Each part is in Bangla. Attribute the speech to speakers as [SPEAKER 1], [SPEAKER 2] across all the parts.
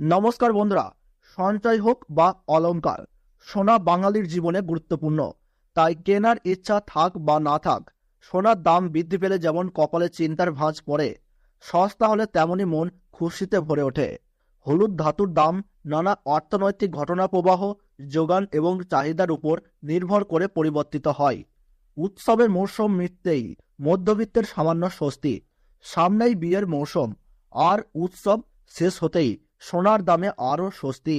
[SPEAKER 1] নমস্কার বন্ধুরা, সঞ্চয় হোক বা অলংকার সোনা বাঙালির জীবনে গুরুত্বপূর্ণ। তাই কেনার ইচ্ছা থাক বা না থাক, সোনার দাম বৃদ্ধি পেলে যেমন কপালে চিন্তার ভাঁজ পড়ে, সস্তা হলে তেমনই মন খুশিতে ভরে ওঠে। হলুদ ধাতুর দাম, নানা অর্থনৈতিক ঘটনা প্রবাহ, যোগান এবং চাহিদার উপর নির্ভর করে পরিবর্তিত হয়। উৎসবের মৌসুম মিটতেই মধ্যবিত্তের সামান্য স্বস্তি, সামনেই বিয়ের মৌসুম আর উৎসব শেষ হতেই সোনার দামে আরও স্বস্তি।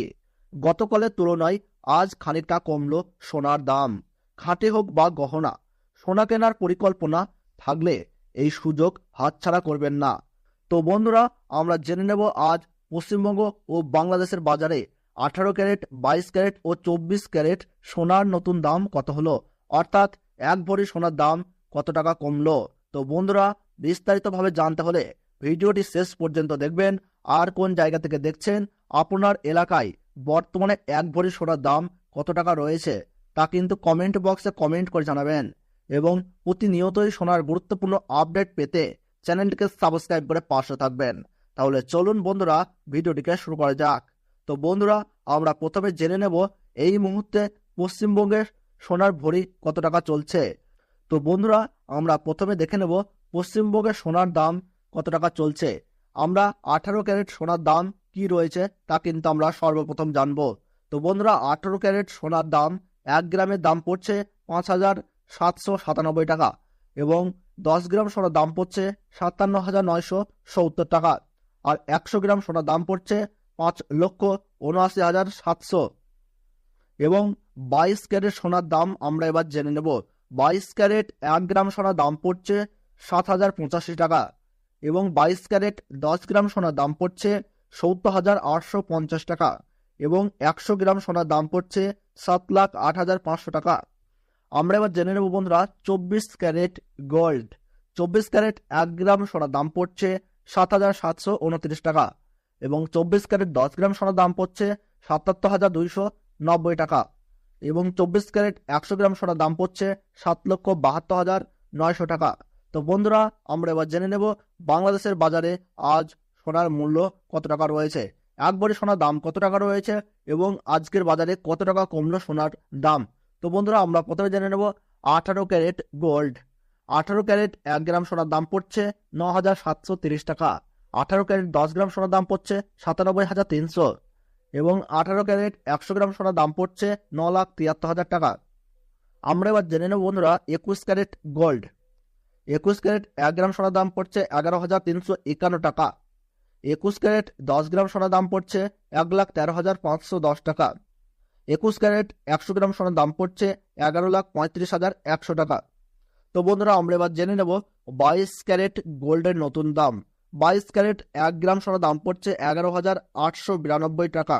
[SPEAKER 1] গতকালের তুলনায় আজ খানিকটা কমল সোনার দাম। খাঁটে হোক বা গহনা, সোনা কেনার পরিকল্পনা থাকলে এই সুযোগ হাতছাড়া করবেন না। তো বন্ধুরা, আমরা জেনে নেব আজ পশ্চিমবঙ্গ ও বাংলাদেশের বাজারে আঠারো ক্যারেট, বাইশ ক্যারেট ও চব্বিশ ক্যারেট সোনার নতুন দাম কত হলো? অর্থাৎ এক ভরি সোনার দাম কত টাকা কমলো? তো বন্ধুরা, বিস্তারিতভাবে জানতে হলে ভিডিওটি শেষ পর্যন্ত দেখবেন। আর কোন জায়গা থেকে দেখছেন, আপনার এলাকায় বর্তমানে এক ভরি সোনার দাম কত টাকা রয়েছে, তা কিন্তু কমেন্ট বক্সে কমেন্ট করে জানাবেন। এবং প্রতিনিয়তই সোনার গুরুত্বপূর্ণ আপডেট পেতে চ্যানেলটিকে সাবস্ক্রাইব করে পাশে থাকবেন। তাহলে চলুন বন্ধুরা, ভিডিওটিকে শুরু করা যাক। তো বন্ধুরা, আমরা প্রথমে জেনে নেব এই মুহূর্তে পশ্চিমবঙ্গের সোনার ভরি কত টাকা চলছে। তো বন্ধুরা, আমরা প্রথমে দেখে নেব পশ্চিমবঙ্গের সোনার দাম কত টাকা চলছে? আমরা আঠারো ক্যারেট সোনার দাম কি রয়েছে তা কিন্তু আমরা সর্বপ্রথম জানব। তো বন্ধুরা, আঠারো ক্যারেট সোনার দাম এক গ্রামের দাম পড়ছে পাঁচ হাজার সাতশো সাতানব্বই টাকা এবং দশ গ্রাম সোনার দাম পড়ছে সাতান্ন হাজার নয়শো সত্তর টাকা আর একশো গ্রাম সোনার দাম পড়ছে পাঁচ লক্ষ উনআশি হাজার সাতশো। এবং বাইশ ক্যারেট সোনার দাম আমরা এবার জেনে নেব। বাইশ ক্যারেট এক গ্রাম সোনার দাম পড়ছে সাত হাজার পঁচাশি টাকা। এবং বাইশ ক্যারেট দশ গ্রাম সোনার দাম পড়ছে সত্তর হাজার আটশো পঞ্চাশ টাকা এবং একশো গ্রাম সোনার দাম পড়ছে সাত লাখ আট হাজার পাঁচশো টাকা। আমরা এবার জেনে নেব বন্ধুরা, চব্বিশ ক্যারেট গোল্ড। চব্বিশ ক্যারেট এক গ্রাম সোনার দাম পড়ছে সাত হাজার সাতশো উনত্রিশ টাকা এবং চব্বিশ ক্যারেট দশ গ্রাম সোনার দাম পড়ছে সাতাত্তর হাজার দুইশো নব্বই টাকা এবং চব্বিশ ক্যারেট একশো গ্রাম সোনার দাম পড়ছে সাত লক্ষ বাহাত্তর হাজার নয়শো টাকা। তো বন্ধুরা, আমরা এবার জেনে নেব বাংলাদেশের বাজারে আজ সোনার মূল্য কত টাকা রয়েছে। এক সোনার দাম কত টাকা রয়েছে এবং আজকের বাজারে কত টাকা কমলো সোনার দাম। তো বন্ধুরা, আমরা প্রথমে জেনে নেব আঠারো ক্যারেট গোল্ড। আঠারো ক্যারেট এক গ্রাম সোনার দাম পড়ছে ন হাজার সাতশো তিরিশ টাকা। আঠারো ক্যারেট দশ গ্রাম সোনার দাম পড়ছে সাতানব্বই হাজার তিনশো। এবং আঠারো ক্যারেট একশো গ্রাম সোনার দাম পড়ছে ন লাখ তিয়াত্তর হাজার টাকা। আমরা এবার জেনে নেব বন্ধুরা একুশ ক্যারেট গোল্ড। একুশ ক্যারেট এক গ্রাম সোনার দাম পড়ছে এগারো হাজার তিনশো একান্ন টাকা। একুশ ক্যারেট দশ গ্রাম সোনার দাম পড়ছে এক লাখ তেরো হাজার পাঁচশো দশ টাকা। একুশ ক্যারেট একশো গ্রাম সোনার দাম পড়ছে এগারো লাখ পঁয়ত্রিশ হাজার একশো টাকা। তো বন্ধুরা, আমরা এবার জেনে নেব বাইশ ক্যারেট গোল্ডের নতুন দাম। বাইশ ক্যারেট এক গ্রাম সোনার দাম পড়ছে এগারো হাজার আটশো বিরানব্বই টাকা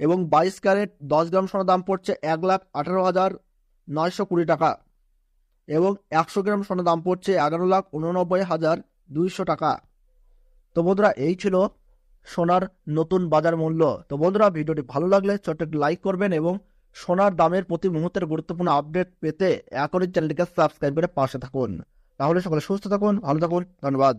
[SPEAKER 1] এবং বাইশ ক্যারেট দশ গ্রাম সোনার দাম পড়ছে এক লাখ আঠারো হাজার নয়শো কুড়ি টাকা। এবং একশো গ্রাম সোনার দাম পড়ছে এগারো লাখ উননব্বই হাজার দুইশো টাকা। তো বন্ধুরা, এই ছিল সোনার নতুন বাজার মূল্য। তো বন্ধুরা, ভিডিওটি ভালো লাগলে ছোট্ট একটি লাইক করবেন এবং সোনার দামের প্রতি মুহূর্তের গুরুত্বপূর্ণ আপডেট পেতে এখনই চ্যানেলটিকে সাবস্ক্রাইব করে পাশে থাকুন। তাহলে সকলে সুস্থ থাকুন, ভালো থাকুন, ধন্যবাদ।